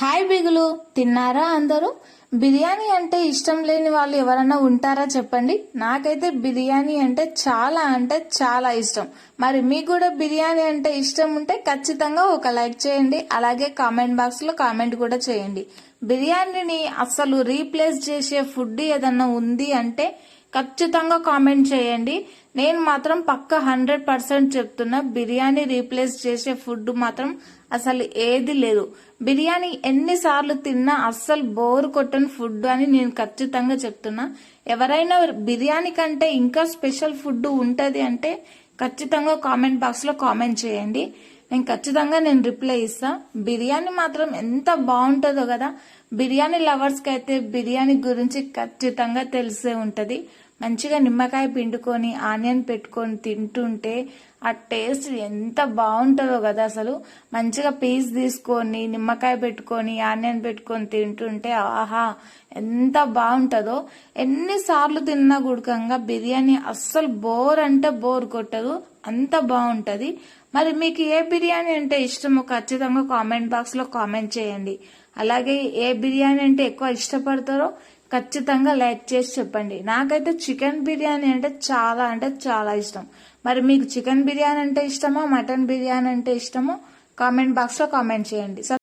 Hi బిగులు తిన్నారా అందరూ? బిర్యానీ అంటే ఇష్టం లేని వాళ్ళు ఎవరన్నా ఉంటారా చెప్పండి? నాకైతే బిర్యానీ అంటే చాలా అంటే చాలా ఇష్టం. మరి మీకు కూడా బిర్యానీ అంటే ఇష్టం ఉంటే ఖచ్చితంగా ఒక లైక్ చేయండి. అలాగే కామెంట్ బాక్స్లో కామెంట్ కూడా చేయండి. బిర్యానీని అసలు రీప్లేస్ చేసే ఫుడ్ ఏదన్నా ఉంది అంటే ఖచ్చితంగా కామెంట్ చేయండి. నేను మాత్రం పక్క హండ్రెడ్ పర్సెంట్ చెప్తున్నా బిర్యానీ రీప్లేస్ చేసే ఫుడ్ మాత్రం అసలు ఏది లేదు. బిర్యానీ ఎన్నిసార్లు తిన్నా అస్సలు బోర్ కొట్టని ఫుడ్ అని నేను ఖచ్చితంగా చెప్తున్నా. ఎవరైనా బిర్యానీ కంటే ఇంకా స్పెషల్ ఫుడ్ ఉంటుంది అంటే ఖచ్చితంగా కామెంట్ బాక్స్లో కామెంట్ చేయండి. నేను ఖచ్చితంగా నేను రిప్లై ఇస్తా. బిర్యానీ మాత్రం ఎంత బాగుంటుందో కదా. బిర్యానీ లవర్స్కి అయితే బిర్యానీ గురించి ఖచ్చితంగా తెలిసే ఉంటుంది. మంచిగా నిమ్మకాయ పిండుకొని ఆనియన్ పెట్టుకొని తింటుంటే ఆ టేస్ట్ ఎంత బాగుంటుందో కదా అసలు. మంచిగా పీస్ తీసుకొని నిమ్మకాయ పెట్టుకొని ఆనియన్ పెట్టుకొని తింటుంటే ఆహా ఎంత బాగుంటుందో. ఎన్నిసార్లు తిన్నా గుడకంగా బిర్యానీ అస్సలు బోర్ అంటే బోర్ కొట్టదు అంత బాగుంటుంది. మరి మీకు ఏ బిర్యానీ అంటే ఇష్టమో ఖచ్చితంగా కామెంట్ బాక్స్లో కామెంట్ చేయండి. అలాగే ఏ బిర్యానీ అంటే ఎక్కువ ఇష్టపడతారో ఖచ్చితంగా లైక్ చేసి చెప్పండి. నాకైతే చికెన్ బిర్యానీ అంటే చాలా అంటే చాలా ఇష్టం. మరి మీకు చికెన్ బిర్యానీ అంటే ఇష్టమో మటన్ బిర్యానీ అంటే ఇష్టమో? కామెంట్ బాక్స్లో కామెంట్ చేయండి.